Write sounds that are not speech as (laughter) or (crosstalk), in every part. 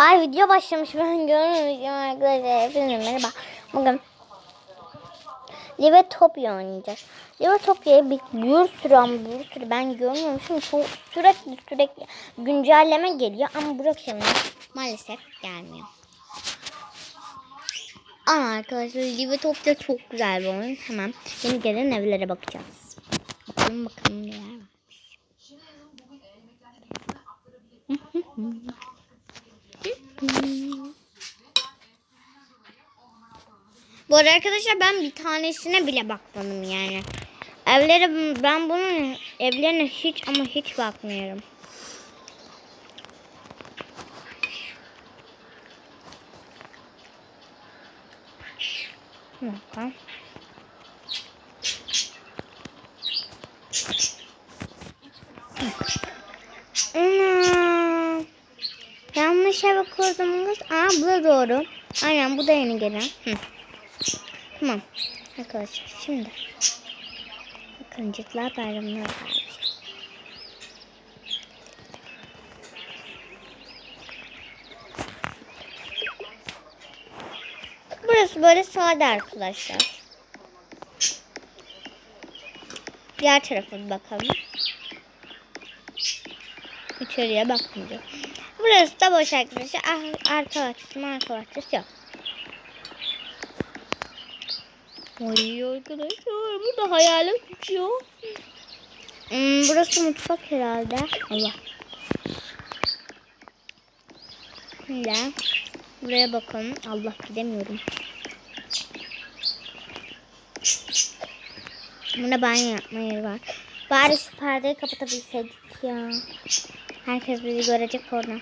Ay video başlamış (laughs) ben görmemişim arkadaşlar. Hepinize merhaba. Bugün Livetopia oynayacağız. Livetopia'yı bir, bir sürü ama bir sürü ben görmüyormuşum. Çok sürekli sürekli güncelleme geliyor ama Brokeman maalesef gelmiyor. Ama arkadaşlar Livetopia çok güzel bir oyun. Hemen yeni gelen evlere bakacağız. Bakalım bakalım neler var. Bu arada arkadaşlar ben bir tanesine bile bakmadım yani. Evlere ben bunun evlerine hiç ama hiç bakmıyorum. Dakika. Ana. Yanlış eve kurdum kız. Aa bu da doğru. Aynen bu da yeni gelen. Hı. Tamam. Arkadaşlar şimdi. Bakıncıklar bayramına gelmiş. Burası böyle sade arkadaşlar. Diğer tarafa bir bakalım. İçeriye bakmayacağım. Burası da boş arkadaşlar. Ah, arka bahçesi, arka bahçesi yok. Ay arkadaşlar burada hayalet uçuyor. Hmm, burası mutfak herhalde. Allah. Şimdi buraya bakalım. Allah gidemiyorum. Bunda banyo yapma yeri var. Bari şu perdeyi kapatabilseydik ya. Herkes bizi görecek oradan.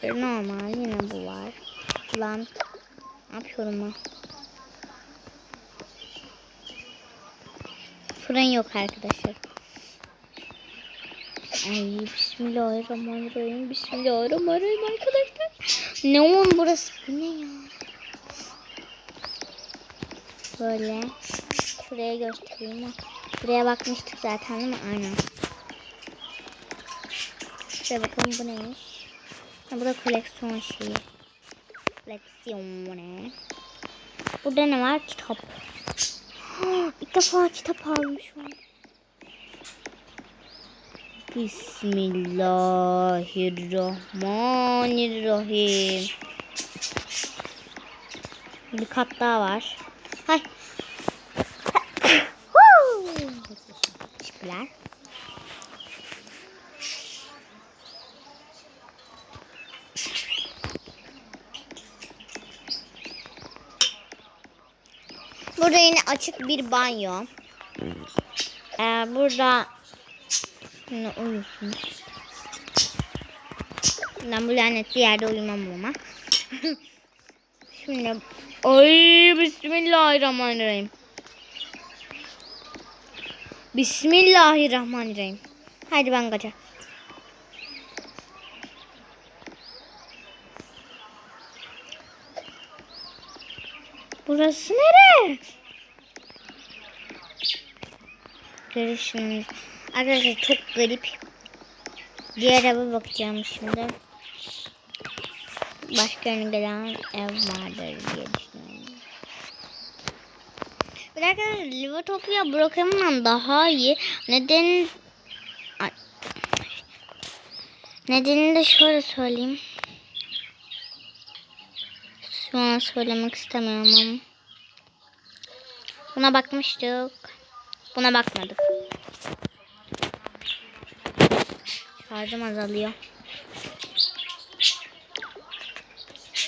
Şey normal yine bu var. Lan ne yapıyorum ben? Fırın yok arkadaşlar. Ay bismillahirrahmanirrahim. Bismillahirrahmanirrahim arkadaşlar. Ne on burası? Bu ne ya? Böyle. Şuraya göstereyim. Buraya bakmıştık zaten değil mi? Aynen. Şuraya bakalım bu neymiş? Bu da koleksiyon şeyi. Koleksiyon ne? Burada ne var? Kitap. (gasps) İlk defa kitap almışım. Bismillahirrahmanirrahim. Bir kat daha var. Hay. (laughs) Teşekkürler. Burada yine açık bir banyo. Ee, burada yine uyuyorsunuz. Ben bu lanetli yerde uyumam ama. (laughs) Şimdi ay bismillahirrahmanirrahim. Bismillahirrahmanirrahim. Hadi ben kaçar. Burası nere? Görüşürüz. Arkadaşlar çok garip. Diğer eve bakacağım şimdi. Başka yeni gelen ev vardır diye düşünüyorum. Bir arkadaşlar Livertopia Brookhaven'dan daha iyi. Neden Ay. Nedenini de şöyle söyleyeyim. Şu an söylemek istemiyorum ama. Buna bakmıştık. Buna bakmadık. Şarjım azalıyor.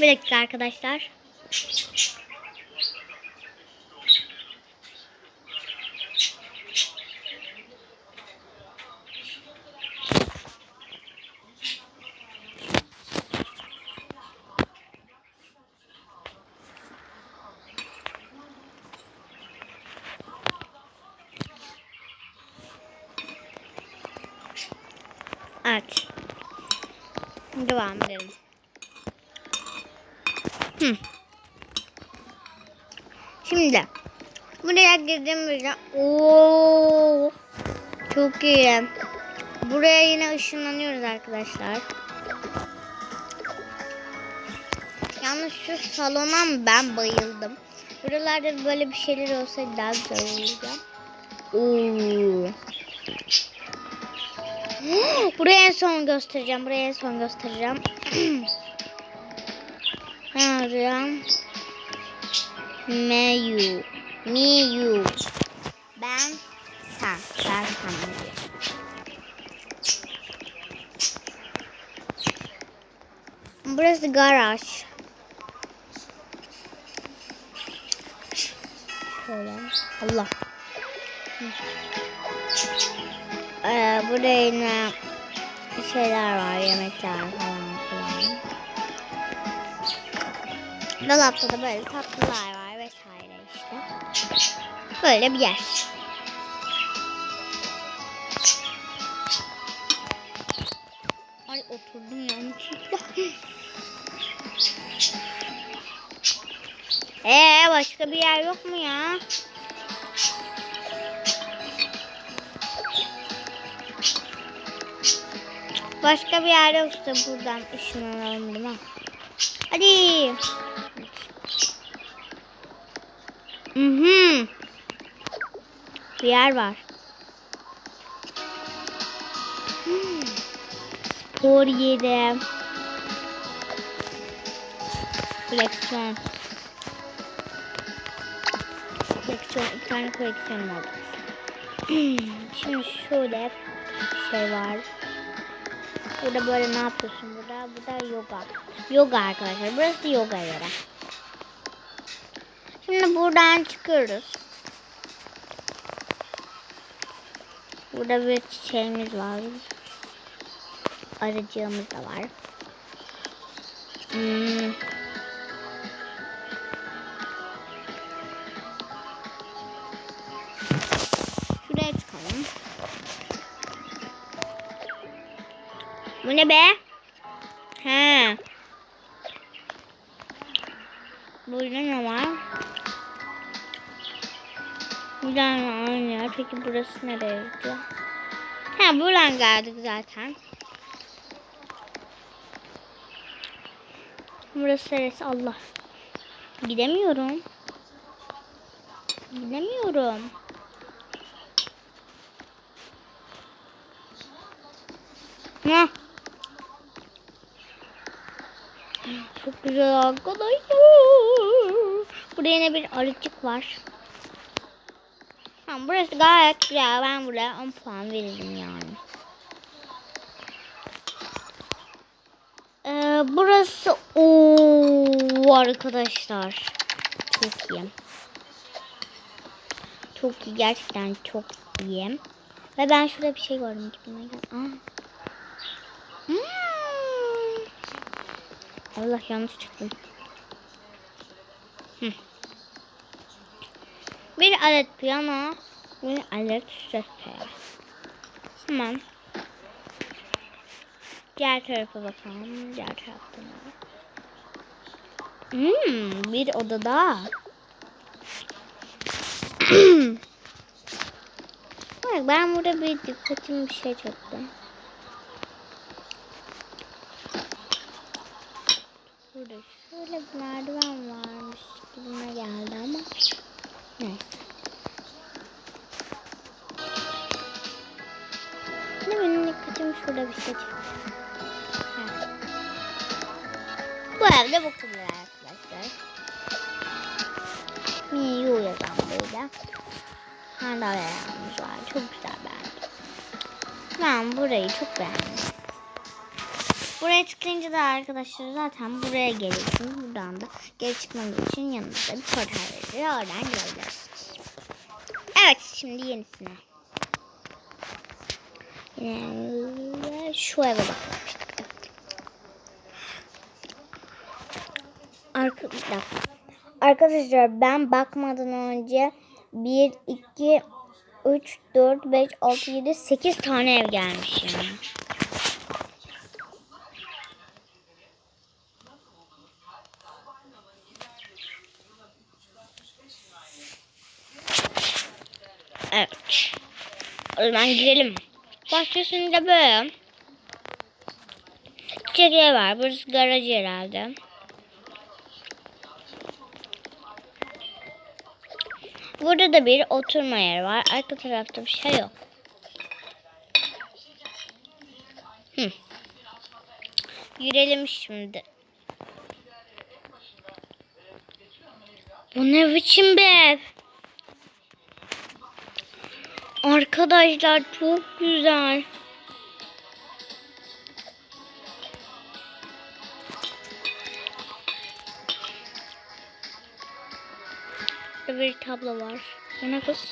Bir dakika arkadaşlar. Evet. Devam edelim. Hı. Şimdi buraya girdiğimizde ooo Çok iyi. Buraya yine ışınlanıyoruz arkadaşlar. Yalnız şu salona ben bayıldım. Buralarda böyle bir şeyler olsaydı daha güzel olurdu. Oo. (gasps) Buraya en son göstereceğim. Buraya en son göstereceğim. (clears throat) Arayacağım. Meyu. Miyu. Ben sen. Ben sen. Burası garaj. Şöyle. Allah. Hı. Ee, burada yine şeyler var, yemekler falan filan. Dolapta da böyle tatlılar var vesaire işte. Böyle bir yer. Ay oturdum yanlışlıkla. (laughs) Ee başka bir yer yok mu ya? Başka bir yer yoksa buradan ışınlanalım değil mi? Hadi. Mhm. Bir yer var. Spor yeri. Koleksiyon. Koleksiyon. iki tane koleksiyonum oldu. Şimdi şöyle bir şey var. Burada böyle ne yapıyorsun burada? Burada yoga. Yoga arkadaşlar. Burası yoga yeri. Şimdi buradan çıkıyoruz. Burada bir çiçeğimiz var. Arıcığımız da var. Hmm. Bu ne be? He. Burada ne var? Burada aynı yer. Peki burası nereye gidiyor? Ha buradan geldik zaten. Burası neresi? Allah. Gidemiyorum. Gidemiyorum. Ne? Çok güzel arkadaşlar. Burada yine bir arıcık var. Tamam, burası gayet güzel. Ben buraya 10 puan veririm yani. Ee, burası o arkadaşlar. Çok iyi. Çok iyi. Gerçekten çok iyi. Ve ben şurada bir şey gördüm. Aa. Hmm. Allah yanlış çıktım. Hı. Bir adet piyano, bir adet şeker. Tamam. Diğer tarafa bakalım. Diğer tarafta? Hmm, bir odada. (clears throat) Bak ben burada bir dikkatim bir şey çektim. Burada şöyle bir merdiven varmış gibime geldi ama neyse. Ne benim dikkatim şurada bir şey çekti. Ha. Bu evde bu kadar arkadaşlar. Miyu yazan böyle. Hala yazmış var. Çok güzel beğendim. Ben burayı çok beğendim. Buraya tıklayınca da arkadaşlar zaten buraya geliyorsunuz. Buradan da geri çıkmanız için yanınızda bir portal veriyor. Oradan girebilirsiniz. Evet şimdi yenisine. Yine şu eve bakalım. Arka. Arkadaşlar ben bakmadan önce 1, 2, 3, 4, 5, 6, 7, 8 tane ev gelmiş yani. Evet. O zaman girelim. Bahçesinde böyle. Çiçekler var. Burası garaj herhalde. Burada da bir oturma yeri var. Arka tarafta bir şey yok. Hı. Şimdi. Bu ne biçim bir ev? Arkadaşlar çok güzel. Burada bir tablo var. Bu ne kız?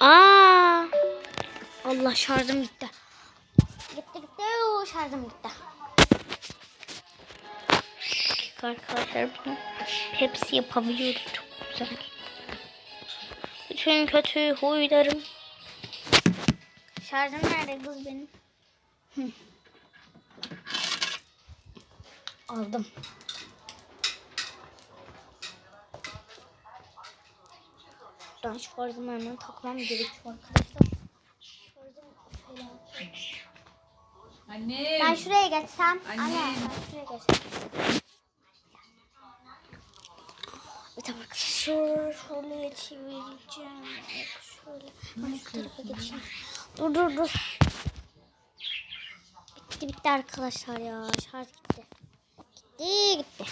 Aa! Allah şarjım gitti. Gitti gitti. Şarjım gitti. Arkadaşlar bunu hepsi yapabiliyoruz. Çok güzel. Bütün kötü huylarım. Şarjım nerede kız benim? Hı. Aldım. Ben şarjımı hemen takmam gerekiyor arkadaşlar. Annem. Ben şuraya geçsem. Anne, Annem. ben şuraya geçsem. Evet arkadaşlar şöyle çevireceğim. Şöyle. Ben şu tarafa geçeyim. Dur dur dur. Bitti bitti arkadaşlar ya. Şarj gitti. Gitti gitti.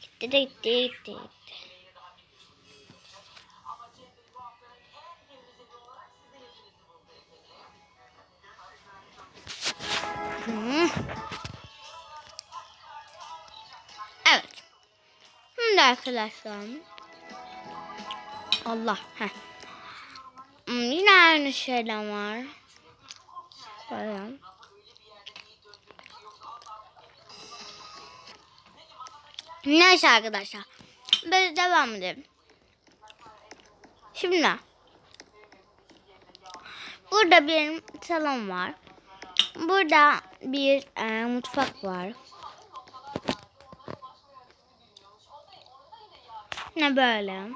Gitti de gitti gitti gitti. Hmm. Evet. Şimdi arkadaşlar. Allah. Heh. Hmm, yine aynı şeyler var. Böyle. Neyse arkadaşlar. Böyle devam edelim. Şimdi. Burada bir salon var. Burada bir e, mutfak var. Ne böyle?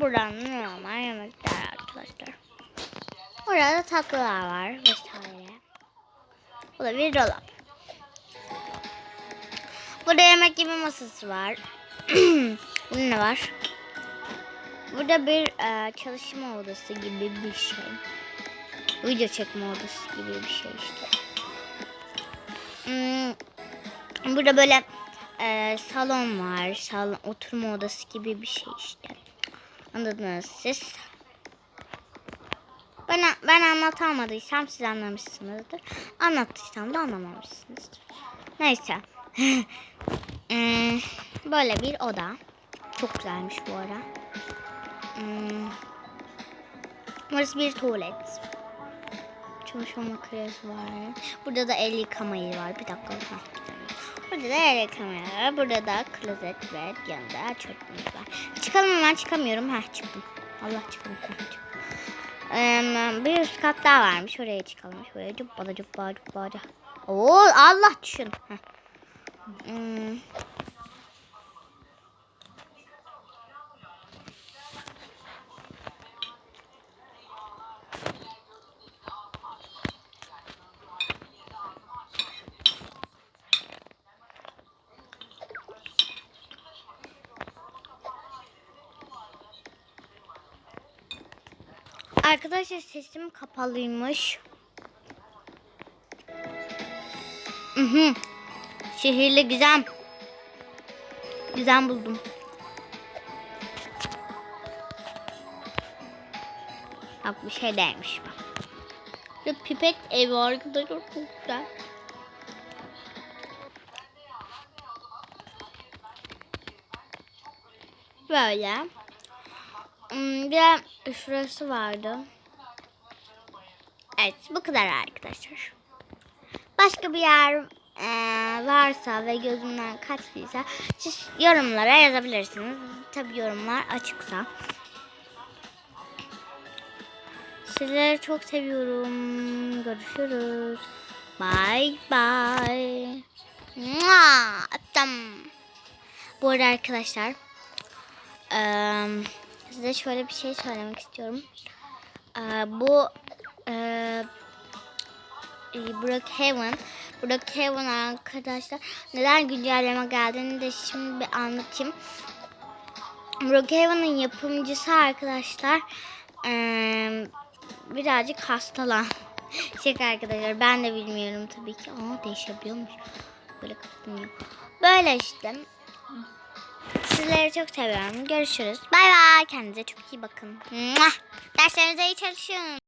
Buradan normal yemekler arkadaşlar. Burada tatlılar var vesaire. Bu da bir dolap. Burada yemek yeme masası var. (clears throat) Burada ne var? Burada bir e, çalışma odası gibi bir şey. Video çekme odası gibi bir şey işte. Hmm, burada böyle e, salon var. Salon, oturma odası gibi bir şey işte. Anladınız siz. Ben, ben anlatamadıysam siz anlamışsınızdır. Anlattıysam da anlamamışsınızdır. Neyse. Hmm, (laughs) böyle bir oda. Çok güzelmiş bu ara. Hmm, burası bir tuvalet. Çamaşır makinesi var. Burada da el yıkama yeri var. Bir dakika. Burada da el var. Burada da klozet ve yanında çöpümüz var. Çıkalım hemen çıkamıyorum. Heh çıktım. Allah çıktım. Ee, bir üst kat daha varmış. Oraya çıkalım. Şuraya cubbada cubba cubba. Oo Allah düşün. Hmm. Arkadaşlar sesim kapalıymış. Mhm. Şehirli güzel. Güzel buldum. Bak bir şey değmiş bak. Ya pipet evi arkadaşlar çok güzel. Böyle. Hmm, Bir de şurası vardı. Evet bu kadar arkadaşlar. Başka bir yer eee, varsa ve gözümden kaçtıysa siz yorumlara yazabilirsiniz. Tabi yorumlar açıksa. Sizleri çok seviyorum. Görüşürüz. Bye bye. Attım. Bu arada arkadaşlar size şöyle bir şey söylemek istiyorum. Bu e, Brookhaven Brookhaven arkadaşlar neden güncelleme geldiğini de şimdi bir anlatayım. Brookhaven'ın yapımcısı arkadaşlar eee, birazcık hastalan. (laughs) Şaka arkadaşlar ben de bilmiyorum tabii ki. Aa değişebiliyormuş. Böyle kapatılmıyor. Böyle işte. Sizleri çok seviyorum. Görüşürüz. Bay bay. Kendinize çok iyi bakın. Derslerinize iyi çalışın.